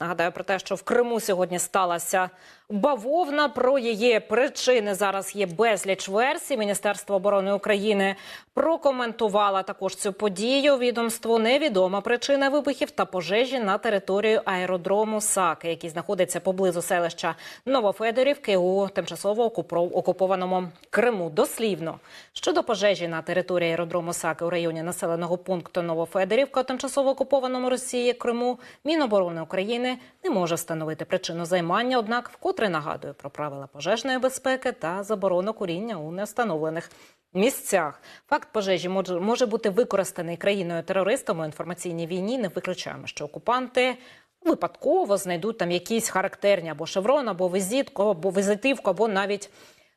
Нагадаю про те, що в Криму сьогодні сталася бавовна. Про її причини зараз є безліч версій. Міністерство оборони України прокоментувало також цю подію. Відомству невідома причина вибухів та пожежі на територію аеродрому Саки, який знаходиться поблизу селища Новофедорівки у тимчасово окупованому Криму. Дослівно щодо пожежі на території аеродрому Саки у районі населеного пункту Новофедорівка тимчасово окупованому Росії Криму. Міноборони України не може встановити причину займання, однак вкотре нагадує про правила пожежної безпеки та заборону куріння у невстановлених місцях. Факт пожежі може, може бути використаний країною терористом у інформаційній війні. Не виключаємо, що окупанти. Випадково знайдуть там якісь характерні або шеврон, або візитку, або візитивку, або навіть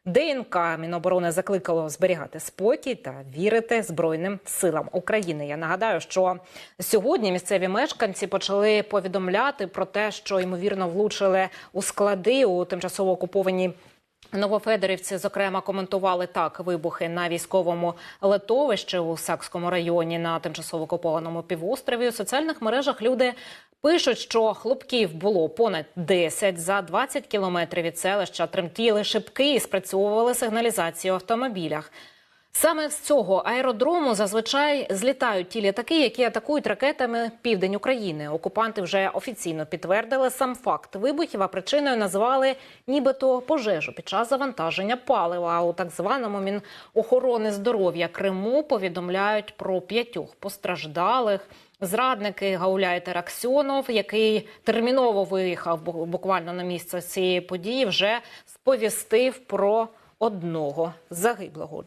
ДНК Міноборони закликало зберігати спокій та вірити Збройним силам України. Я нагадаю, що сьогодні місцеві мешканці почали повідомляти про те, що ймовірно влучили у склади у тимчасово окупованій. Новофедорівці, зокрема, коментували так вибухи на військовому летовищі у Сакському районі на тимчасово окупованому півострові. У соціальних мережах люди пишуть, що хлопків було понад 10 за 20 кілометрів від селища. Тремтіли шибки і спрацьовували сигналізацію в автомобілях. Саме з цього аеродрому зазвичай злітають ті літаки, які атакують ракетами південь України. Окупанти вже офіційно підтвердили сам факт вибухів, а причиною назвали нібито пожежу під час завантаження палива. У так званому Мінохорони здоров'я Криму повідомляють про п'ятьох постраждалих. Зрадники Гауляй Тераксьонов, який терміново виїхав буквально на місце цієї події, вже сповістив про одного загиблого.